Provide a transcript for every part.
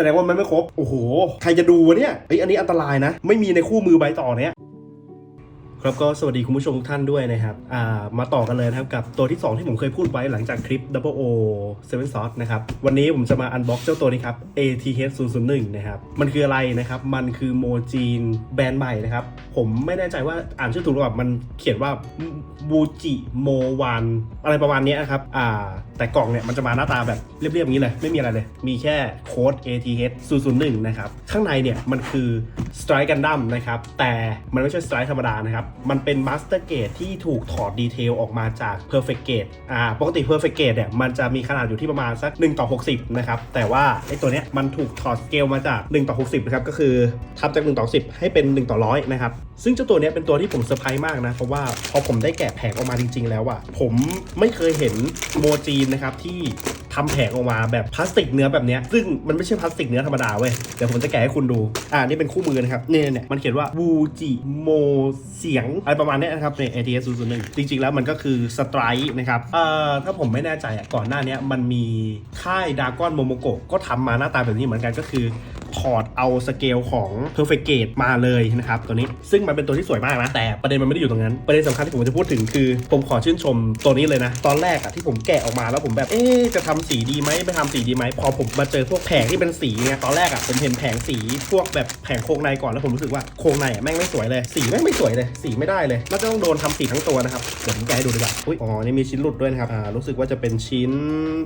แสดงว่ามันไม่ครบ โอ้โห ใครจะดูวะเนี่ยเอ้ยอันนี้อันตรายนะ ไม่มีในคู่มือใบต่อเนี้ย ครับก็สวัสดีคุณผู้ชมทุกท่านด้วยนะครับอ่ามาต่อกันเลยนะครับกับตัวที่ 2 ที่ผมเคยพูดไว้หลังจากคลิป Double O 7 Sauce นะครับวันนี้ผมจะมาอันบ็อกเจ้าตัวนี้ครับ ATH 001นะครับมันคืออะไรนะครับมันคือโมจีนแบรนด์ใหม่นะครับผมไม่แน่ใจว่าอ่านชื่อถูกหรือเปล่ามันเขียนว่าบูจิโมวันอะไรประมาณนี้นะครับอ่าแต่กล่องเนี่ยมันจะมาหน้าตาแบบเรียบๆอย่างนี้เลยไม่มีอะไรเลย มีแค่โค้ด ATH 001นะครับข้างในเนี่ยมันคือ Strike Gundam นะครับแต่มันไม่ใช่ Strike ธรรมดานะครับมันเป็นมาสเตอร์เกตที่ถูกถอดดีเทลออกมาจาก Perfect Gate อ่าปกติ Perfect Gate เนี่ยมันจะมีขนาดอยู่ที่ประมาณสัก1ต่อ60 นะครับ แต่ว่าไอ้ตัวเนี้ยมันถูกถอดสเกลมาจาก1ต่อ60 นะครับ ก็คือทำจาก1ต่อ10 ให้เป็น 1 ต่อ 100 นะครับ ซึ่งเจ้าตัวนี้เป็นตัวที่ผมเซอร์ไพรส์มากนะ เพราะว่าพอผมได้แกะแผงออกมาจริง ๆ แล้วอะผมไม่เคยเห็นโมจีนนะครับที่ทำแผงออกมาแบบพลาสติกเนื้อแบบนี้ซึ่งมันไม่ใช่พลาสติกเนื้อธรรมดาเว้ย เดี๋ยวผมจะแกะให้คุณดู อ่า นี่เป็นคู่มือนะครับ เนี่ยเนี่ยมันเขียนว่าวูจิโมเสียงอะไรประมาณนี้นะครับใน ATS 001จริง ๆ แล้วมันก็คือสไตร์นะครับเอ่อถ้าผมไม่แน่ใจอะก่อนหน้านี้มันมีค่ายดากอนโมโมโกก็ทำมาหน้าตาแบบนี้เหมือนกันก็คือถอดเอาสเกลของ Perfect Gate มาเลยนะครับตัวนี้ซึ่งมันเป็นตัวที่สวยมากนะ แต่ประเด็นมันไม่ได้อยู่ตรงนั้น ประเด็นสำคัญที่ผมจะพูดถึงคือ ผมขอชื่นชมตัวนี้เลยนะ ตอนแรกอะที่ผมแกะออกมาแล้วผมแบบ เอ๊จะทำสีดีไหมไม่ทำสีดีไหมพอผมมาเจอพวกแผงที่เป็นสีเนี่ยตอนแรกอะผมเห็นแผงสีพวกแบบแผงโครงในก่อนแล้วผมรู้สึกว่าโครงในอะแม่งไม่สวยเลยสีแม่งไม่สวยเลยสีไม่ได้เลยน่าจะต้องโดนทำสีทั้งตัวนะครับเดี๋ยวผมแกะให้ดูดีกว่าอุ้ยอ๋อนี่มีชิ้นหลุดด้วยนะครับอ่ารู้สึกว่าจะเป็นชิ้น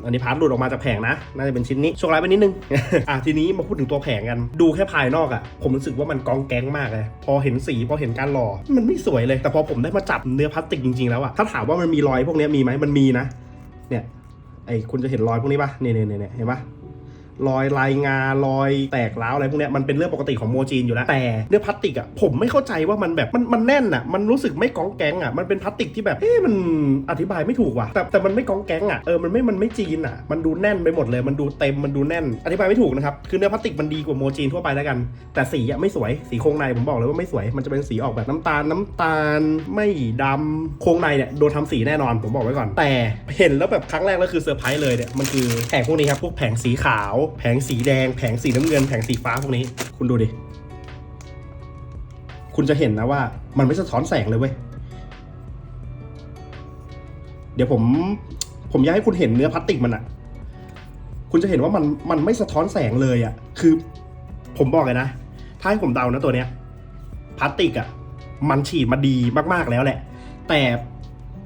อันนี้พาร์ทหลุดออกมาจากแผงนะ น่าจะเป็นชิ้นนี้โชคร้ายไปนิดนึงอะทีนี้มาพูดถึงตัวแผงกัน ดูแค่ภายนอกอะ่ะ ผมรู้สึกว่ามันกองแก๊งมากเลย พอเห็นสีพอเห็นการหล่อ มันไม่สวยเลย แต่พอผมได้มาจับเนื้อพลาสติกจริงๆแล้วอะ่ะ ถ้าถามว่ามันมีรอยพวกนี้มีไหมมันมีนะ เนี่ย ไอ้คุณจะเห็นรอยพวกนี้ปะเนี่ยเนี่ยเนี่ยเห็นปะ รอยลายงารอยแตกร้าวอะไรพวกเนี้ยมันเป็นเรื่องปกติของโมจีนอยู่แล้วแต่เนื้อพลาสติกอะผมไม่เข้าใจว่ามันแบบมันมันแน่นอะมันรู้สึกไม่ก้องแก๊งอะมันเป็นพลาสติกที่แบบเอ๊ะมันอธิบายไม่ถูกว่ะแต่แต่มันไม่ก้องแก๊งอะเออมันไม่มันไม่จีนอะ มันดูแน่นไปหมดเลย มันดูเต็มมันดูแน่น อธิบายไม่ถูกนะครับคือเนื้อพลาสติกมันดีกว่าโมจีนทั่วไปแล้วกัน แต่สีอะไม่สวยสีโครงในผมบอกเลยว่าไม่สวย มันจะเป็นสีออกแบบน้ำตาลน้ำตาล ไม่ดำโครงในเนี่ยโดนทำสีแน่นอนผมบอกไว้ก่อน แต่เห็นแล้วแบบครั้งแรกแล้วคือเซอร์ไพรส์เลยเนี่ยมันคือแผงพวกนี้ครับพวกแผงสีขาวแผงสีแดง แผงสีน้ำเงิน แผงสีฟ้าพวกนี้ คุณดูดิ คุณจะเห็นนะว่า มันไม่สะท้อนแสงเลยเว้ย เดี๋ยวผม ผมอยากให้คุณเห็นเนื้อพลาสติกมันอะคุณจะเห็นว่ามันมันไม่สะท้อนแสงเลยอะคือ ผมบอกเลยนะ ถ้าให้ผมเดานะตัวเนี้ยพลาสติกอะมันฉีดมาดีมากๆแล้วแหละ แต่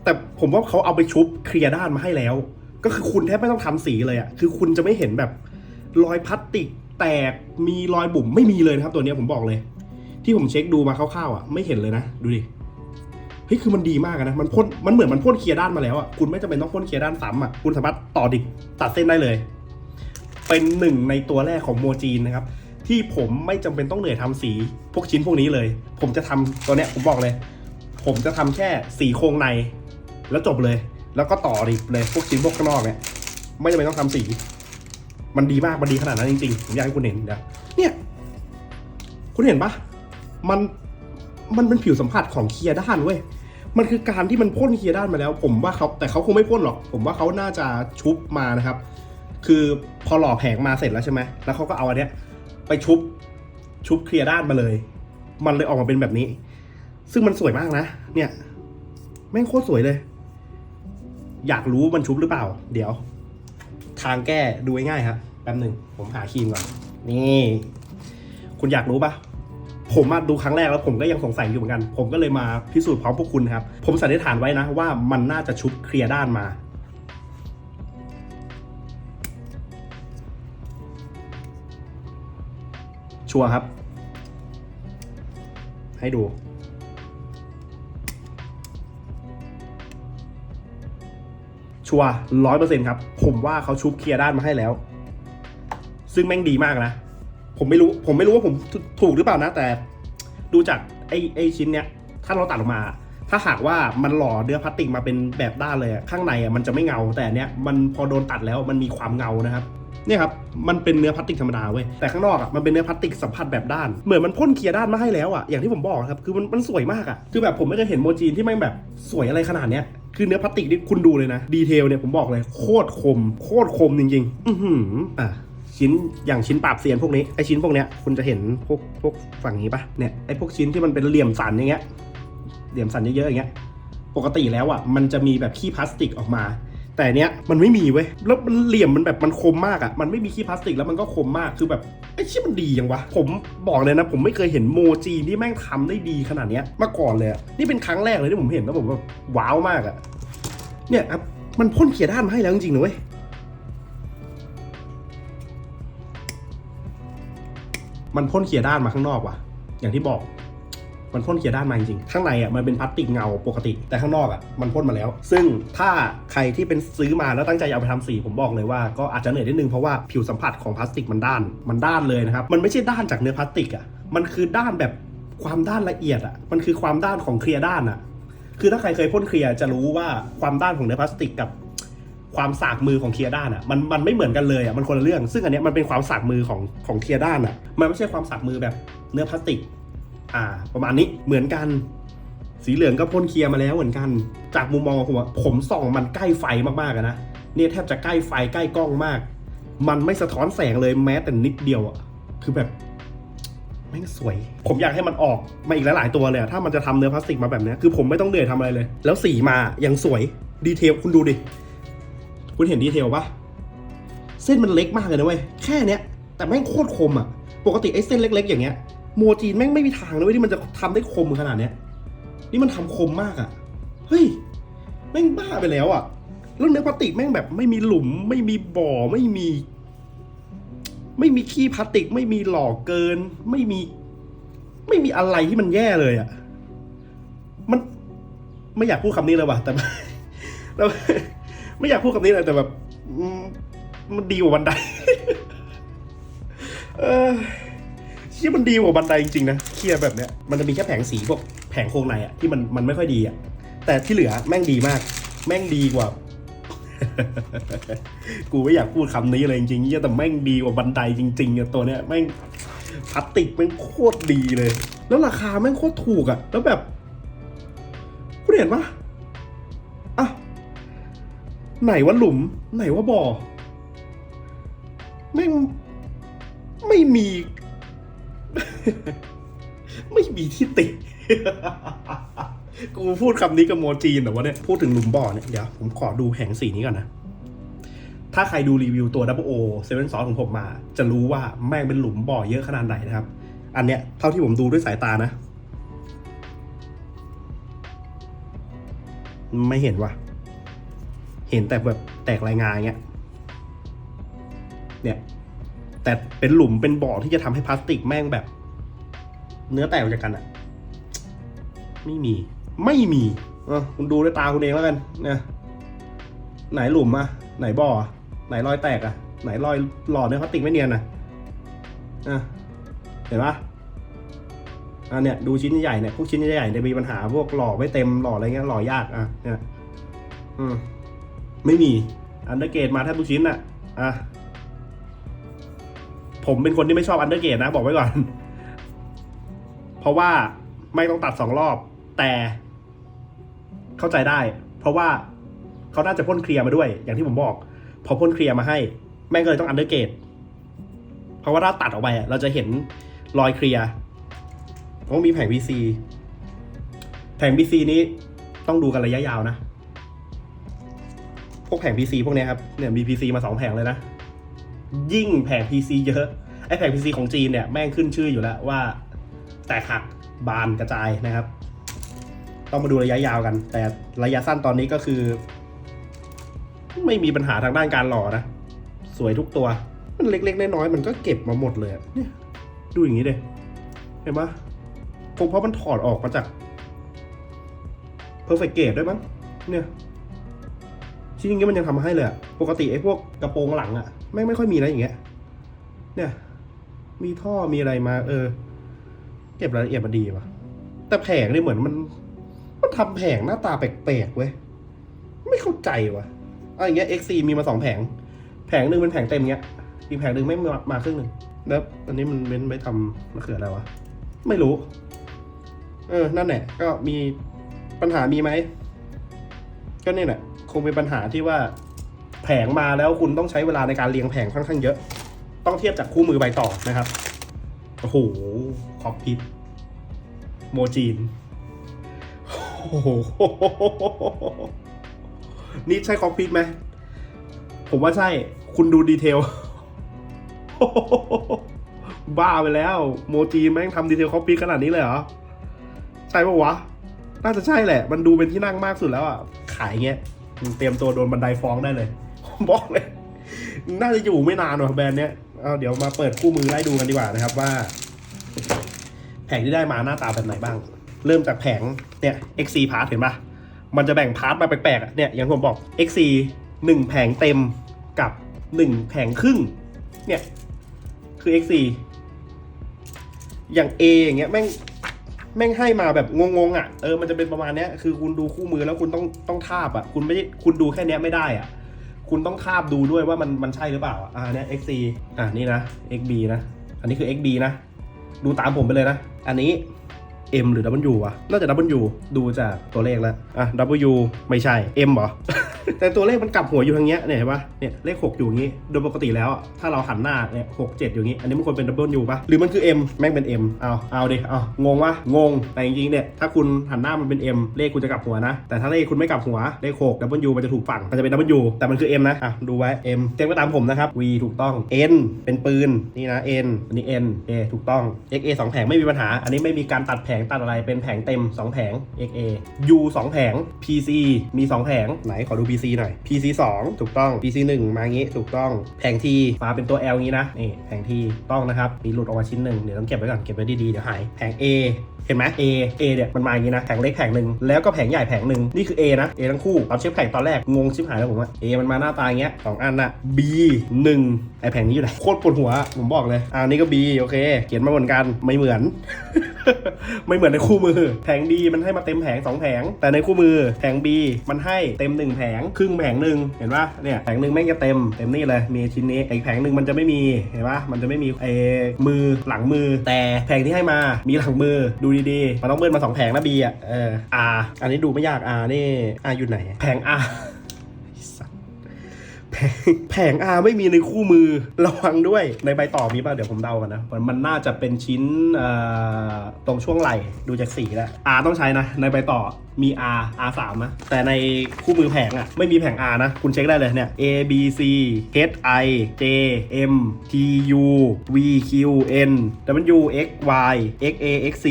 แต่ผมว่าเขาเอาไปชุบเคลียร์ด้านมาให้แล้ว ก็คือคุณแทบไม่ต้องทำสีเลยอะคือคุณจะไม่เห็นแบบ รอยพลาสติกแตกมีรอยบุ๋มไม่มีเลยนะครับ ตัวนี้ผมบอกเลย ที่ผมเช็คดูมาคร่าวๆอะไม่เห็นเลยนะ ดูดิเฮ้ยคือมันดีมากนะมันพ่นมันเหมือนมันพ่นเคลียร์ด้านมาแล้วอะคุณไม่จำเป็นต้องพ่นเคลียร์ด้านซ้ำอะคุณสามารถต่อดิบตัดเส้นได้เลย เป็นหนึ่งในตัวแรกของโมจีนนะครับ ที่ผมไม่จำเป็นต้องเหนื่อยทำสีพวกชิ้นพวกนี้เลย ผมจะทำตัวเนี้ยผมบอกเลย ผมจะทำแค่สีโครงใน แล้วจบเลย แล้วก็ต่อดิบเลย พวกชิ้นพวกข้างนอกเนี่ยไม่จำเป็นต้องทำสี มันดีมาก มันดีขนาดนั้นจริงๆ ผมอยากให้คุณเห็นเดี๋ยวเนี่ย คุณเห็นปะมัน มันเป็นผิวสัมผัสของเคลียร์ด้านเว้ย มันคือการที่มันพ่นเคลียร์ด้านมาแล้ว ผมว่าเขาแต่เขาคงไม่พ่นหรอก ผมว่าเขาน่าจะชุบมานะครับ คือพอหล่อแผงมาเสร็จแล้วใช่ไหม แล้วเขาก็เอาอันเนี้ยไปชุบ ชุบเคลียร์ด้านมาเลย มันเลยออกมาเป็นแบบนี้ ซึ่งมันสวยมากนะ เนี่ย แม่งโคตรสวยเลย อยากรู้มันชุบหรือเปล่า เดี๋ยวทางแก้ดูง่ายๆครับ ป๊บหนึ่งผมหาครีมก่อน นี่ คุณอยากรู้ปะผมมาดูครั้งแรกแล้วผมก็ยังสงสัยอยู่เหมือนกัน ผมก็เลยมาพิสูจน์พร้อมพวกคุณครับ ผมสันนิษฐานไว้นะว่ามันน่าจะชุบเคลียร์ด้านมา ชัวร์ครับ ให้ดูชัวร้อยเปอร์เซ็นครับ ผมว่าเขาชุบเคลียร์ด้านมาให้แล้ว ซึ่งแม่งดีมากนะ ผมไม่รู้ผมไม่รู้ว่าผมถูกหรือเปล่านะ แต่ดูจากไอ้ไอ้ชิ้นเนี้ย ถ้าเราตัดออกมา ถ้าหากว่ามันหล่อเนื้อพลาสติกมาเป็นแบบด้านเลยอะข้างในอะมันจะไม่เงา แต่เนี้ยมันพอโดนตัดแล้วมันมีความเงานะครับเนี่ยครับ มันเป็นเนื้อพลาสติกธรรมดาเว้ย แต่ข้างนอกอะ มันเป็นเนื้อพลาสติกสัมผัสแบบด้าน เหมือนมันพ่นเคลียร์ด้านมาให้แล้วอะ อย่างที่ผมบอกครับ คือมันมันสวยมากอะ คือแบบผมไม่เคยเห็นโมจีนที่แม่งแบบสวยอะไรขนาดเนี้ย คือเนื้อพลาสติกนี่คุณดูเลยนะ ดีเทลเนี่ยผมบอกเลยโคตรคม โคตรคมจริงๆ อือหืออะ ชิ้นอย่างชิ้นปราบเซียนพวกนี้ไอชิ้นพวกเนี้ยคุณจะเห็นพวกพวกฝั่งนี้ปะเนี่ยไอพวกชิ้นที่มันเป็นเหลี่ยมสันอย่างเงี้ยเหลี่ยมสันเยอะๆอย่างเงี้ยปกติแล้วอะมันจะมีแบบขี้พลาสติกออกมา แต่เนี้ยมันไม่มีเว้ยแล้วมันเหลี่ยมมันแบบมันคมมากอะมันไม่มีขี้พลาสติกแล้วมันก็คมมากคือแบบไอ้ชี่มันดียังวะผมบอกเลยนะ ผมไม่เคยเห็นโมจีที่แม่งทำได้ดีขนาดเนี้ยมาก่อนเลยนี่เป็นครั้งแรกเลยที่ผมเห็นแล้วผมแบบว้าวมากอะเนี่ยครับมันพ่นเขียด้านมาให้แล้วจริงๆนะเว้ย มันพ่นเขียด้านมาข้างนอกว่ะ อย่างที่บอกมันพ่นเขียด้านมาจริงข้างในอะมันเป็นพลาสติกเงาปกติ แต่ข้างนอกอะมันพ่นมาแล้ว ซึ่งถ้าใครที่เป็นซื้อมาแล้วตั้งใจเอาไปทำสีผมบอกเลยว่าก็อาจจะเหนื่อยนิดนึงเพราะว่าผิวสัมผัสของพลาสติกมันด้านมันด้านเลยนะครับมันไม่ใช่ด้านจากเนื้อพลาสติกอะมันคือด้านแบบความด้านละเอียดอะมันคือความด้านของเคลียร์ด้านอะคือถ้าใครเคยพ่นเคลียร์จะรู้ว่าความด้านของเนื้อพลาสติกกับ ความสากมือของเคลียด้านอะมันมันไม่เหมือนกันเลยอะมันคนละเรื่อง ซึ่งอันเนี้ยมันเป็นความสากมือของของเคลียด้านอะมันไม่ใช่ความสากมือแบบเนื้อพลาสติก อ่า ประมาณนี้เหมือนกัน สีเหลืองก็พ่นเคลียร์มาแล้วเหมือนกัน จากมุมมองของผมผมส่องมันใกล้ไฟมากๆนะเนี่ยแทบจะใกล้ไฟใกล้กล้องมาก มันไม่สะท้อนแสงเลยแม้แต่นิดเดียวอะคือแบบแม่งสวย ผมอยากให้มันออกมาอีกหลายๆตัวเลยถ้ามันจะทำเนื้อพลาสติกมาแบบนี้คือผมไม่ต้องเหนื่อยทำอะไรเลย แล้วสีมายังสวยดีเทลคุณดูดิ คุณเห็นดีเทลปะเส้นมันเล็กมากเลยนะเว้ยแค่เนี้ยแต่แม่งโคตรคมอะปกติไอ้เส้นเล็ก ๆ อย่างเงี้ยโมจีนแม่งไม่มีทางเลยเว้ยที่มันจะทำได้คมขนาดเนี้ยนี่มันทำคมมากอะ่ะเฮ้ยแม่งบ้าไปแล้วอะ่ะแล้วเนื้อพลาสติกแม่งแบบไม่มีหลุม ไม่มีบ่อไม่มี ไม่มีขี้พลาสติก ไม่มีหล่อเกิน ไม่มี ไม่มีอะไรที่มันแย่เลยอะ่ะ มันไม่อยากพูดคำนี้เลยว่ะแต่แต่ ไม่อยากพูดคำนี้เลยแต่แบบมันดีกว่าบันไดเออชี่มันดีกว่าบันไดจริงๆนะเคลียร์แบบเนี้ยมันจะมีแค่แผงสีพวกแผงโครงในอะที่มันมันไม่ค่อยดีอะแต่ที่เหลือแม่งดีมาก แม่งดีกว่า กูไม่อยากพูดคำนี้เลยจริงๆแต่แม่งดีกว่าบันไดจริงๆอะตัวเนี้ยแม่งพลาสติกแม่งโคตรดีเลย แล้วราคาแม่งโคตรถูกอะแล้วแบบคุณเห็นปะ ไหนว่าหลุม ไหนว่าบ่อแม่ไม่มี ไม่มีที่ติกูพูดคำนี้กับโมจีนเหรอวะเนี่ยพูดถึงหลุมบ่อเนี่ยเดี๋ยวผมขอดูแผงสีนี้ก่อนนะ ถ้าใครดูรีวิวตัว Double O 7 Sauce ของผมมา จะรู้ว่าแม่งเป็นหลุมบ่อเยอะขนาดไหนนะครับ อันเนี้ยเท่าที่ผมดูด้วยสายตานะ ไม่เห็นว่ะ เห็นแต่แบบแตกรายงานอย่างเงี้ย เนี่ย แต่เป็นหลุมเป็นบ่อที่จะทำให้พลาสติกแม่งแบบ เนื้อแตกออกจากกันอะไม่มี ไม่มีเออคุณดูด้วยตาคุณเองแล้วกันเนี่ยไหนหลุมอะไหนบ่อไหนรอยแตกอะไหนรอยหล่อเนื้อพลาสติกไม่เนียนอะอะเห็นปะอะเนี่ยดูชิ้นใหญ่เนี่ยพวกชิ้นใหญ่เนี่ยมีปัญหาพวกหล่อไม่เต็มหล่ออะไรเงี้ยหล่อยากอะเนี่ยอืม ไม่มีอันเดอร์เกตมาแทบทุกชิ้นอะอะผมเป็นคนที่ไม่ชอบอันเดอร์เกตนะ บอกไว้ก่อน เพราะว่าไม่ต้องตัดสองรอบ แต่เข้าใจได้ เพราะว่าเขาน่าจะพ่นเคลียร์มาด้วย อย่างที่ผมบอก พอพ่นเคลียร์มาให้ แม่งก็เลยต้องอันเดอร์เกตเพราะว่าถ้าตัดออกไปเราจะเห็นรอยเคลียร์เพราะมีแผง VC แผง VC นี้ต้องดูกันระยะยาวนะ พวกแผง PC พวกนี้ครับเนี่ยมี PC มาสองแผงเลยนะ ยิ่งแผง PC เยอะไอแผง PC ของจีนเนี่ยแม่งขึ้นชื่ออยู่แล้วว่าแตกหักบานกระจายนะครับ ต้องมาดูระยะยาวกัน แต่ระยะสั้นตอนนี้ก็คือ ไม่มีปัญหาทางด้านการหล่อนะ สวยทุกตัว มันเล็ก ๆ น้อยๆมันก็เก็บมาหมดเลยเนี่ยดูอย่างนี้เลยเห็นปะคงเพราะมันถอดออกมาจาก perfect gate ด้วยมั้งเนี่ย ชิ้นอย่างเงี้มันยังทำมาให้เลยอะปกติไอ้พวกกระโปรงหลังอะไม่ไม่ค่อยมีนะอย่างเงี้ย เนี่ย มีท่อมีอะไรมา เออ เก็บรายละเอียดมาดีว่ะแต่แผงนี่เหมือนมัน มันทำแผงหน้าตาแปลกๆเว้ย ไม่เข้าใจวะเอาอย่างเงี้ย XC มีมาสองแผง แผงหนึ่งเป็นแผงเต็มเงี้ย อีกแผงหนึ่งไม่มามาครึ่งหนึ่งแล้วอันนี้มันเว้นไว้ทำมะเขืออะไรวะ ไม่รู้ เออ นั่นแหละ ก็มีปัญหามีไหม ก็นี่แหละ คงเป็นปัญหาที่ว่าแผงมาแล้วคุณต้องใช้เวลาในการเรียงแผงค่อนข้างเยอะ ต้องเทียบจากคู่มือใบต่อนะครับ โอ้โหคอกพิทโมจีน โอ้โห นี่ใช่คอกพิทไหม ผมว่าใช่ คุณดูดีเทล บ้าไปแล้ว โมจีนแม่งทำดีเทลคอกพิทขนาดนี้เลยเหรอ ใช่ปะวะ น่าจะใช่แหละ มันดูเป็นที่นั่งมากสุดแล้วอะ ขายเงี้ย เตรียมตัวโดนบันไดฟ้องได้เลย บอกเลย น่าจะอยู่ไม่นานหรอกแบรนด์เนี้ยเอาเดี๋ยวมาเปิดคู่มือไล่ดูกันดีกว่านะครับว่า แผงที่ได้มาหน้าตาแบบไหนบ้าง เริ่มจากแผงเนี่ย XC part เห็นปะมันจะแบ่งพาร์ทมาแปลกๆอะเนี่ยอย่างผมบอก XC หนึ่งแผงเต็มกับหนึ่งแผงครึ่ง เนี่ย คือ XC อย่าง A อย่างเงี้ยแม่ง แม่งให้มาแบบงงๆอะเออมันจะเป็นประมาณเนี้ยคือคุณดูคู่มือแล้วคุณต้องต้องทาบอะคุณไม่คุณดูแค่เนี้ยไม่ได้อะคุณต้องทาบดูด้วยว่ามันมันใช่หรือเปล่าอะอ่าเนี้ย XC อะนี่นะ XB นะ อันนี้คือ XB นะ ดูตามผมไปเลยนะ อันนี้ M หรือ W วะ น่าจะ W ดูจากตัวเลขแล้ว อะ W ไม่ใช่ M เหรอ แต่ตัวเลขมันกลับหัวอยู่ทางเนี้ยเนี่ยเห็นปะเนี่ยเลข 6 อยู่อย่างงี้โดยปกติแล้วถ้าเราหันหน้าเนี่ยหกเจ็ดอยู่อย่างงี้ อันนี้มันควรเป็น W ปะหรือมันคือ M แม่งเป็น M เอาเอาดิเอางงวะงง แต่จริงๆเนี่ยถ้าคุณหันหน้ามันเป็น M เลขคุณจะกลับหัวนะ แต่ถ้าเลขคุณไม่กลับหัวเลข6 W มันจะถูกฝั่งมันจะเป็น W แต่มันคือ M นะอะดูไว้ M เต็มก็ตามผมนะครับ V ถูกต้อง N เป็นปืนนี่นะ N อันนี้ N A ถูกต้อง XA สองแผงไม่มีปัญหา อันนี้ไม่มีการตัดแผงงตัดอะไรเป็นแผงเต็ม 2 แผง XA U 2 แผง PC มี 2 แผง ไหนขอดู PC หน่อย PC 2 ถูกต้อง PC 1 มางี้ถูกต้อง แผง T มาเป็นตัว L งี้นะนี่แผง T ต้องนะครับ มีหลุดออกมาชิ้นหนึ่งเดี๋ยวต้องเก็บไว้ก่อนเก็บไว้ดีๆเดี๋ยวหาย แผง A เห็นไหม A A เนี่ยมันมาอย่างนี้นะแผงเล็กแผงหนึ่งแล้วก็แผงใหญ่แผงหนึ่งนี่คือ A นะ A ทั้งคู่ตอนเช็คแผงตอนแรกงงชิบหายแล้วผมว่า A มันมาหน้าตาอย่างเงี้ยสองอันน่ะ B หนึ่งไอแผงนี้อยู่ไหนโคตรปวดหัวผมบอกเลยอ่านี่ก็ B โอเค เขียนมาเหมือนกันไม่เหมือน ไม่เหมือนในคู่มือ แผง B มันให้มาเต็มแผง2แผง แต่ในคู่มือแผง B มันให้เต็ม1แผงครึ่งแผงหนึ่งเห็นปะเนี่ยแผงหนึ่งแม่งจะเต็มเต็มนี่เลยมีชิ้นนี้อีกแผงหนึ่งมันจะไม่มีเห็นปะมันจะไม่มีไอมือหลังมือ แต่แผงที่ให้มามีหลังมือดูดๆ มันต้องเบิ้ลมา2แผงนะ B อะ เออ R อันนี้ดูไม่ยาก R นี่ R อยู่ไหน แผง R สัตว์แผงแผง R ไม่มีในคู่มือระวังด้วยในใบต่อมีป่ะ เดี๋ยวผมเดากันนะ มันมันน่าจะเป็นชิ้นเอ่อตรงช่วงไหล่ดูจากสีแล้ว R ต้องใช้นะ ในใบต่อ มี R R 3 นะแต่ในคู่มือแผงอะไม่มีแผง R นะ คุณเช็คได้เลยเนี่ย A B C H I J M T U V Q N W X Y X A X C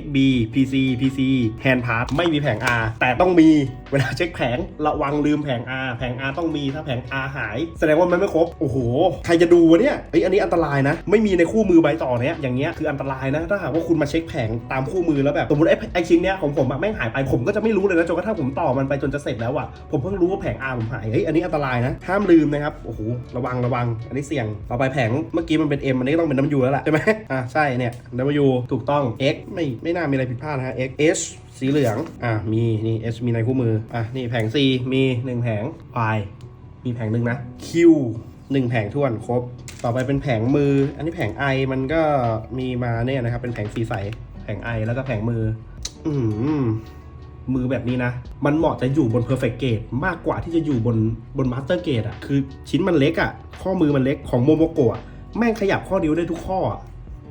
X B P C P C Hand Part ไม่มีแผง R แต่ต้องมีเวลาเช็คแผงระวังลืมแผง R แผง R ต้องมีถ้าแผง R หาย แสดงว่ามันไม่ครบ โอ้โห ใครจะดูวะเนี่ยเอ้ยอันนี้อันตรายนะ ไม่มีในคู่มือใบต่อเนี้ยอย่างเงี้ยคืออันตรายนะถ้าหากว่าคุณมาเช็คแผงตามคู่มือแล้วแบบสมมติไอ้ไอ้ชิ้นเนี้ยของผมอะแม่งหายไปผมก็จะไม่รู้เลยนะจนกระทั่งผมต่อมันไปจนจะเสร็จแล้วอะผมเพิ่งรู้ว่าแผง R ผมหายเฮ้ยอันนี้อันตรายนะห้ามลืมนะครับโอ้โหระวังระวัง อันนี้เสี่ยงต่อไปแผงเมื่อกี้มันเป็น M อันนี้ต้องเป็น W แล้วล่ะใช่ไหมอะใช่เนี่ย W ถูกต้อง X ไม่ไม่น่ามีอะไรผิดพลาดนะฮะ X H สีเหลือง อะ มี นี่ H มีในคู่มือ อะ นี่แผง C มีหนึ่งแผง Y มีแผงหนึ่งนะ Q หนึ่งแผงท้วนครบ ต่อไปเป็นแผงมือ อันนี้แผง I มันก็มีมาเนี่ยนะครับ เป็นแผงสีใส แผง I แล้วก็แผงมือ อืม มือแบบนี้นะ มันเหมาะจะอยู่บน perfect gate มากกว่าที่จะอยู่บนบน master gate อะคือชิ้นมันเล็กอะข้อมือมันเล็กของโมโมโกะอะแม่งขยับข้อนิ้วได้ทุกข้ออะ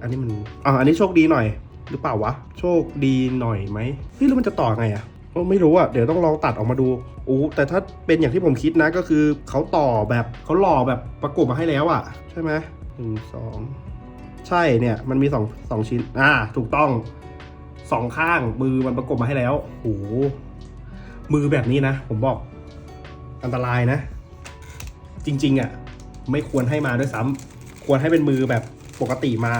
อันนี้มันอ่าอันนี้โชคดีหน่อย หรือเปล่าวะ โชคดีหน่อยไหมเฮ้ยแล้วมันจะต่อไงอะโอ้ไม่รู้อะเดี๋ยวต้องลองตัดออกมาดูอู้แต่ถ้าเป็นอย่างที่ผมคิดนะก็คือเขาต่อแบบเขาหล่อแบบประกบมาให้แล้วอะใช่ไหมหนึ่งสองใช่เนี่ยมันมีสองสองชิ้นอ่าถูกต้อง สองข้างมือมันประกบมาให้แล้วโอ้โหมือแบบนี้นะ ผมบอกอันตรายนะ จริง ๆอะ ไม่ควรให้มาด้วยซ้ำควรให้เป็นมือแบบปกติมา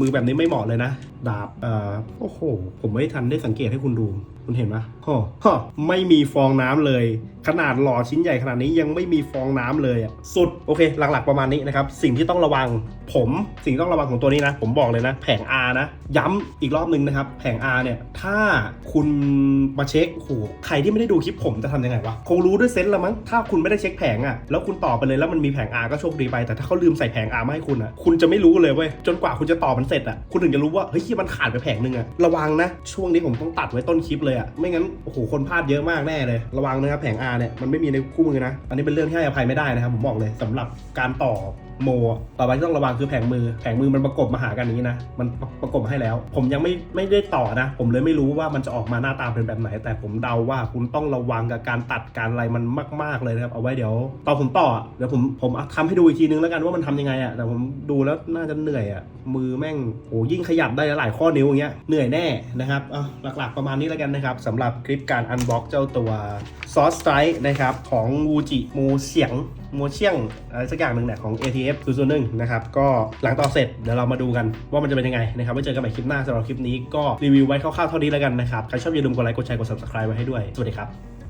มือแบบนี้ไม่เหมาะเลยนะ ดาบเอ่อโอ้โห ผมไม่ทันได้สังเกตให้คุณดู คุณเห็นไหมฮ่อฮ่อไม่มีฟองน้ำเลย ขนาดหล่อชิ้นใหญ่ขนาดนี้ยังไม่มีฟองน้ำเลยอะสุดโอเค หลักๆประมาณนี้นะครับ สิ่งที่ต้องระวังผมสิ่งที่ต้องระวังของตัวนี้นะ ผมบอกเลยนะ แผง R นะ ย้ำอีกรอบนึงนะครับ แผง R เนี่ย ถ้าคุณมาเช็คโอ้โหใครที่ไม่ได้ดูคลิปผมจะทำยังไงวะคงรู้ด้วยเซนส์ละมั้งถ้าคุณไม่ได้เช็คแผงอะแล้วคุณต่อไปเลยแล้วมันมีแผง R ก็โชคดีไปแต่ถ้าเขาลืมใส่แผง R มาให้คุณอะคุณจะไม่รู้เลยเว้ยจนกว่าคุณจะต่อมันเสร็จอะคุณถึงจะรู้ว่าเฮ้ยมันขาดไปแผงนึงอะระวังนะช่วงนี้ผมต้องตัดไว้ต้นคลิปเลยอะไม่งั้นโอ้โหคนพลาดเยอะมากแน่เลย ระวังนะครับแผง R เนี่ยมันไม่มีในคู่มือนะ อันนี้เป็นเรื่องที่ให้อภัยไม่ได้นะครับ ผมบอกเลยสำหรับการต่อ โม ต่อไปที่ต้องระวังคือแผงมือ แผงมือมันประกบมาหากันนี้นะ มันประกบให้แล้ว ผมยังไม่ไม่ได้ต่อนะ ผมเลยไม่รู้ว่ามันจะออกมาหน้าตาเป็นแบบไหน แต่ผมเดาว่าคุณต้องระวังกับการตัดการอะไรมันมาก ๆเลยนะครับ เอาไว้เดี๋ยวตอนผมต่อ เดี๋ยวผมผมทำให้ดูอีกทีนึงแล้วกันว่ามันทำยังไงอะแต่ผมดูแล้วน่าจะเหนื่อยอะมือแม่งโอ้ยิ่งขยับได้หลายข้อนิ้วอย่างเงี้ยเหนื่อยแน่นะครับอะหลักๆประมาณนี้แล้วกันนะครับสำหรับคลิปการอันบ็อกเจ้าตัวซอสไตร์นะครับของวูจิโมเสียง โมเชียงอะไรสักอย่างหนึ่งเนี่ยของ ATF 0 1นะครับก็หลังต่อเสร็จเดี๋ยวเรามาดูกันว่ามันจะเป็นยังไงนะครับไว้เจอกันใหม่คลิปหน้าสำหรับคลิปนี้ก็รีวิวไว้คร่าวๆเท่านี้แล้วกันนะครับใครชอบอย่าลืมกดไลค์กดแชร์กด subscribe ไว้ให้ด้วยสวัสดีครับ